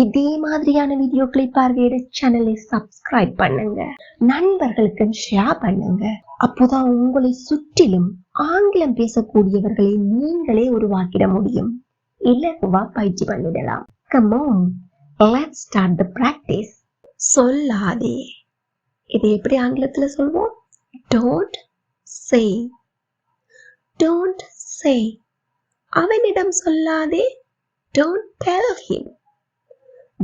இதே மாதிரியான வீடியோக்களை பார்வையிட சேனலை சப்ஸ்கிரைப் பண்ணுங்க. நண்பர்களுக்கு ஷேர் பண்ணுங்க. அப்போதான் உங்களை சுற்றிலும் ஆங்கிலம் பேசக்கூடியவர்களை நீங்களே உருவாக்கிட முடியும். இலகுவா பயிற்சி பண்ணிடலாம். Come on let's start the practice சொல்லாதே. இது எப்படி ஆங்கிலத்துல சொல்வோம்? டோன்ட் சே டோன்ட் சே அவனிடம் சொல்லாதே. Don't tell him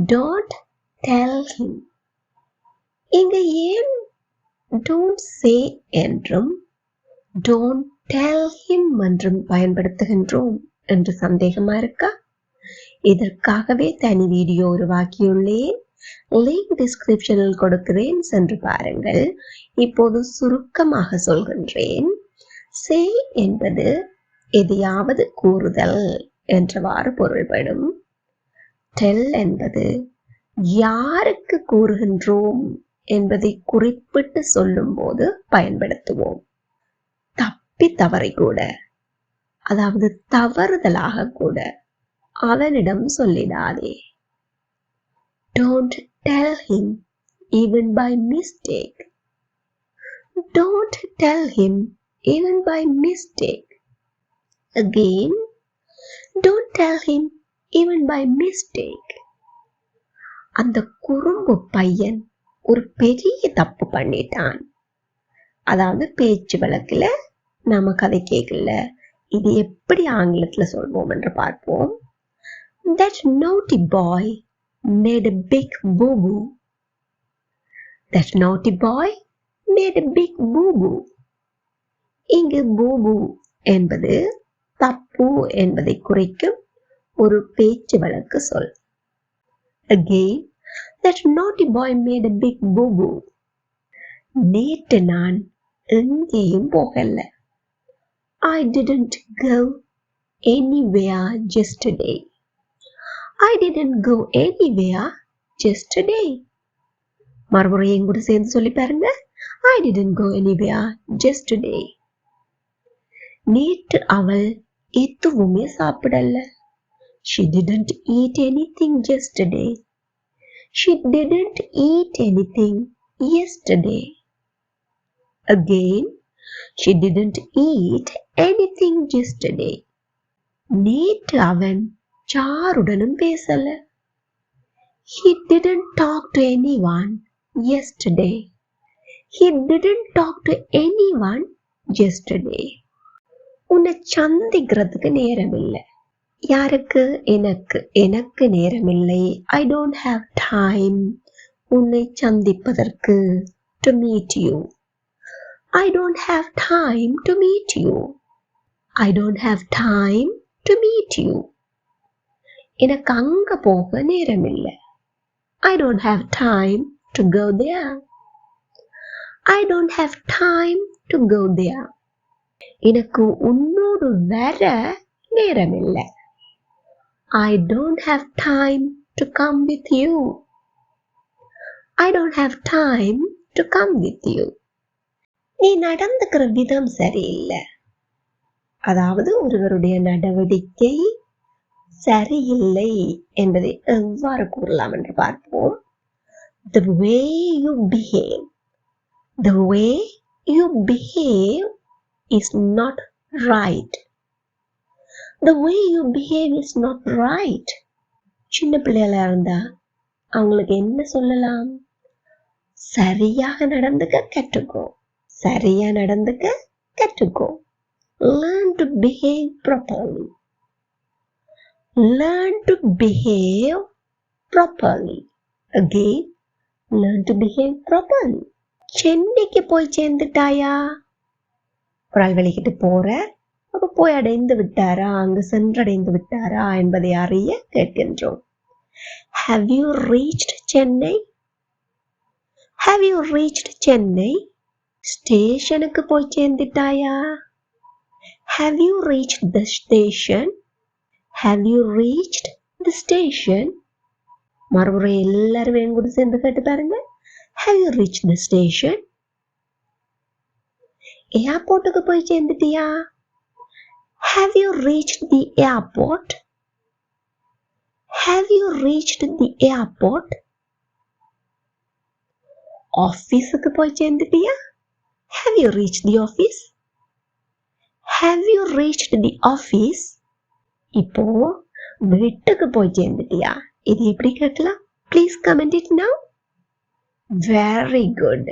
don't tell him இங்க ஏன் டோன்ட் சே என்றும் டோன்ட் டெல் ஹிம் என்றும் பயன்படுத்துகின்றோம் என்று சந்தேகமா இருக்கா? இதற்காகவே தனி வீடியோ உருவாக்கியுள்ளேன். லிங்க் டிஸ்கிரிப்ஷனில் கொடுக்கிறேன். சென்று பாருங்கள். இப்போது சுருக்கமாக சொல்கின்றேன். சே என்பது எதையாவது கூறுதல் என்றவாறு பொருள்படும். டெல் என்பது யாருக்கு கூறுகின்றோம் என்பதை குறிப்பிட்டு சொல்லும்போது பயன்படுத்துவோம். தப்பி தவறை கூட அதாவது தவறுதலாக கூட அவனிடம் சொல்லிடாதே. Don't tell him even by mistake don't tell him even by mistake again don't tell him even by mistake அந்த குறும்பு பையன் ஒரு பெரிய தப்பு பண்ணிட்டான். அதாவது பேச்சு வழக்குல நம்ம கதை கேட்கல இது எப்படி ஆங்கிலத்துல சொல்வோம் என்று பார்ப்போம். That naughty boy made big big that naughty boy made big made இங்கு பூபு என்பது தப்பு என்பதை குறிக்கும் ஒரு பேச்சு வழக்கு சொல் அகெய்ன் தட் நாட்டி பாய் மேட் அ பிக் பூபு நேற்று நான் எங்கேயும் போகல I didn't go anywhere yesterday I didn't go anywhere yesterday மறுபடியும் என் கூட சேர்ந்து சொல்லி பாருங்க ஐ didn't go anywhere just day நேற்று அவள் எதுவுமே சாப்பிடல She didn't eat anything yesterday. She didn't eat anything yesterday. Again, she didn't eat anything yesterday. நேற்று அவன் சாருடனும் பேசல He didn't talk to anyone yesterday. He didn't talk to anyone yesterday. உன்னை சந்திக்கிறதுக்கு நேரம் இல்லை யாருக்கு? எனக்கு. எனக்கு நேரமில்லை. ஐ டோன்ட் ஹாவ் டைம் உன்னை சந்திப்பதற்கு. To meet you I don't have time to meet you I don't have time to meet you எனக்கு அங்க போக நேரமில்லை. I don't have time to go there I don't have time to go there எனக்கு உன்னோடு வர நேரமில்லை. இல்லை I don't have time to come with you I don't have time to come with you நீ நடந்துக்கிற விதம் சரியில்லை. அதாவது ஒருவருடைய நடவடிக்கை சரியில்லை என்பதை எவ்வாறு கூறலாம் என்று பார்ப்போம். The way you behave. The way you behave is not right. The way you behave is not right சின்ன பிள்ளைகளா இருந்தா அவங்களுக்கு என்ன சொல்லலாம் சரியாக நடந்துக்க கற்றுக்கோ சரியா நடந்துக்க கற்றுக்கோ learn to behave properly learn to behave properly again learn to behave properly சென்னைக்கு போய் சேர்ந்துட்டாயா ஒரு ஆள் வெளிக்கிட்டு போற அப்ப போய் அடைந்து விட்டாரா? அங்கு சென்றடைந்து விட்டாரா? என்பதை அறிய கேட்கின்றோம். Have you reached Chennai have you reached Chennai ஸ்டேஷனுக்கு போய் சேர்ந்துட்டாயா? Have you reach the station have you reached the station மறுபடியும் எல்லாரும் என் கூட சேர்ந்து கேட்டு பாருங்க. Have you reach the station ஏர்போர்ட்டுக்கு போய் சேர்ந்துட்டியா? Have you reach the airport have you reached the airport ஆஃபீஸுக்கு போய் சேர்ந்துட்டியா have you reach the office have you reached the office இப்போ வீட்டுக்கு போய் சேர்ந்துட்டியா இது எப்படி கேட்கலாம் please comment it now very good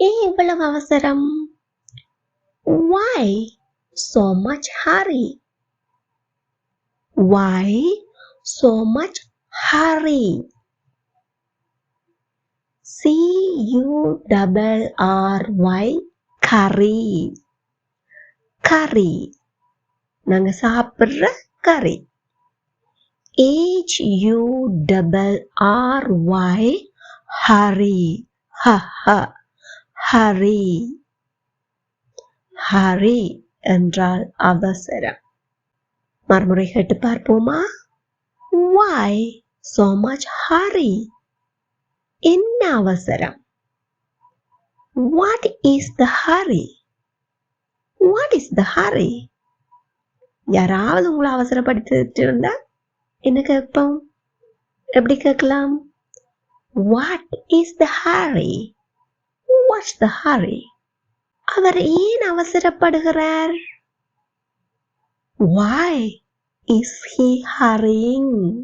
ஏன் இவ்வளவு அவசரம் why so much hurry why so much hurry C U double R Y curry curry நாங்க சாப்பிடுற கறி H U double R Y hurry ha ha hurry Hari என்றாள் அவசரம் மறுமுறை கேட்டு பார்ப்போமா வாய் சோ மச் ஹாரி என்ன அவசரம் what is the hurry what is the hurry யாராவது உங்களை அவசரப்படுத்திட்டு இருந்தா என்ன கேட்போம் எப்படி கேட்கலாம் what is the hurry what's the hurry அவர் ஏன் அவசரப்படுகிறார்? Why is he hurrying?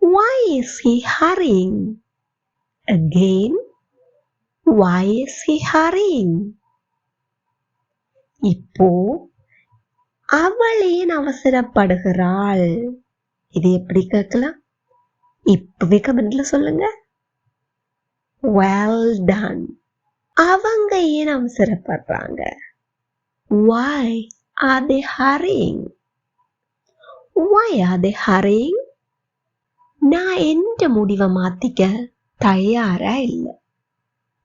Why is he hurrying? Again why is he hurrying? இப்போ அவள் ஏன் அவசரப்படுகிறாள்? இது எப்படி கேட்கலாம்? இப்பவே கமெண்ட்ல சொல்லுங்க. வெல் டன் அவங்க ஏன் அவசரப்படுறாங்க why are they hurrying? Why are they hurrying? நான் எந்த முடிவை மாத்திக்க தயாரா இல்லை.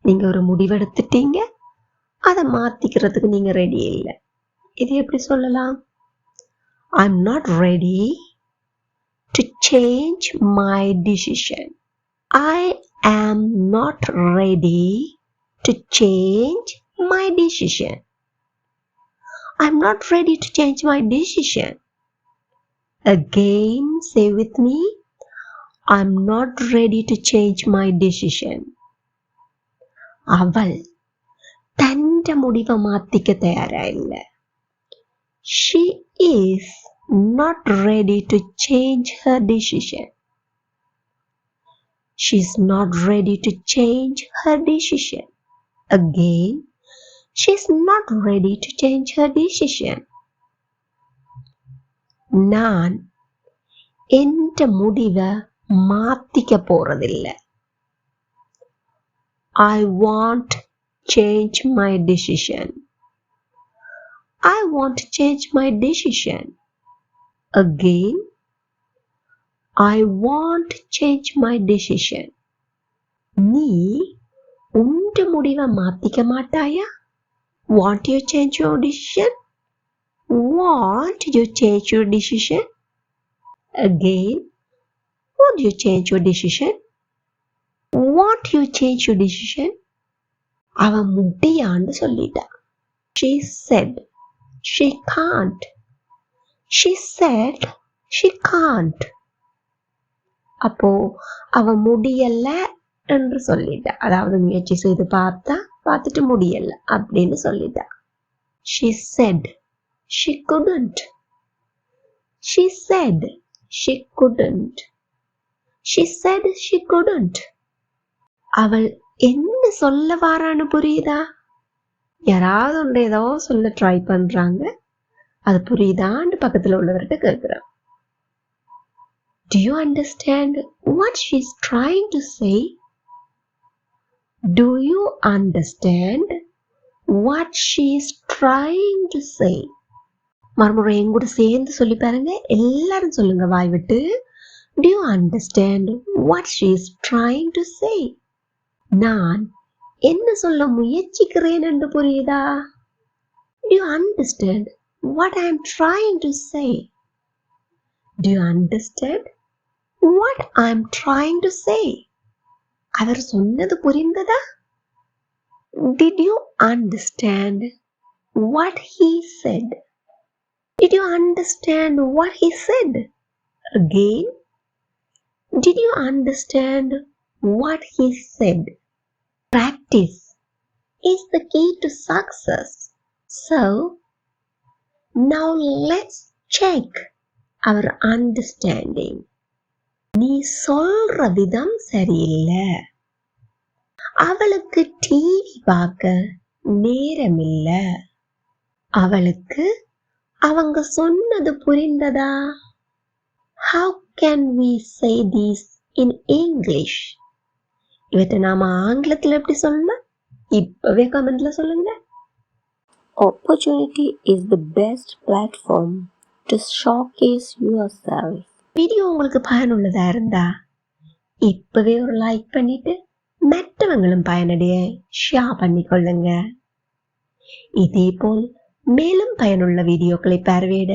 நீங்க ஒரு முடிவெடுத்துட்டீங்க அதை மாத்திக்கிறதுக்கு நீங்க ரெடி இல்லை. இது எப்படி சொல்லலாம்? I'm not ready to change my decision. I am not ready to change my decision. I'm not ready to change my decision. Again, say with me, I'm not ready to change my decision. Aval, tanta mudiva maathika thayara She is not ready to change her decision. She's not ready to change her decision. Again, she's not ready to change her decision. நான் எந்த முடிவை மாத்திக்க போறதில்ல I want change my decision. I want to change my decision. Again, I want to change my decision. நீ உண்டு முடிவை மாத்திக்க மாட்டாயா Want you change your decision? Want you change your decision? Again, want you change your decision? Want you change your decision? அவன் முடியான்னு சொல்லிட்டா She said she can't. She said she can't. அப்போ அவ முடியல என்று சொல்லிட்டா. அதாவது முயற்சி செய்து பார்த்தா பார்த்துட்டு முடியல அப்படின்னு சொல்லிட்டா. She said she couldn't. She said she couldn't. She said she couldn't. அவள் என்ன சொல்ல வாரான்னு புரியுதா? யாராவது ஒன்று ஏதோ சொல்ல ட்ரை பண்றாங்க. அது புரியுதான்னு பக்கத்துல உள்ளவர்கிட்ட கேட்கிறான் Do you understand what she's trying to say? Do you understand what she is trying to say மறுமுறை என் கூட சேர்ந்து சொல்லி பாருங்க எல்லாரும் சொல்லுங்க வாய் விட்டு do you understand what she is trying to say நான் என்ன சொல்ல முயற்சிக்கிறேன் என்று புரியுதா do you understand what I am trying to say do you understand what I am trying to say அவர் சொன்னது புரிந்ததா Did you understand what he said? Did you understand what he said? Again, did you understand what he said? Practice is the key to success. So, now let's check our understanding. நீ சொல்ற விதம் சரியில்லை. அவளுக்கு TV பார்க்க நேரமில்ல. அவளுக்கு அவங்க சொன்னது புரிந்ததா? How can we say these in English இவற்றை நாம ஆங்கிலத்தில் எப்படி சொல்லலாம் இப்பவே கமெண்ட்ல சொல்லுங்க. Opportunity is the best platform to showcase yourself. Video உங்களுக்கு பயனுள்ளதா இருந்தா இப்பவே ஒரு லைக் பண்ணிட்டு மற்றவங்களும் பயனடைய ஷேர் பண்ணிக்கொள்ளுங்க இதே போல் மேலும் பயனுள்ள வீடியோக்களை பார்வையிட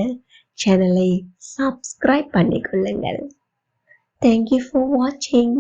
சேனலை சப்ஸ்கிரைப் பண்ணிக்கொள்ளுங்கள் தேங்க்யூ ஃபார் வாட்சிங்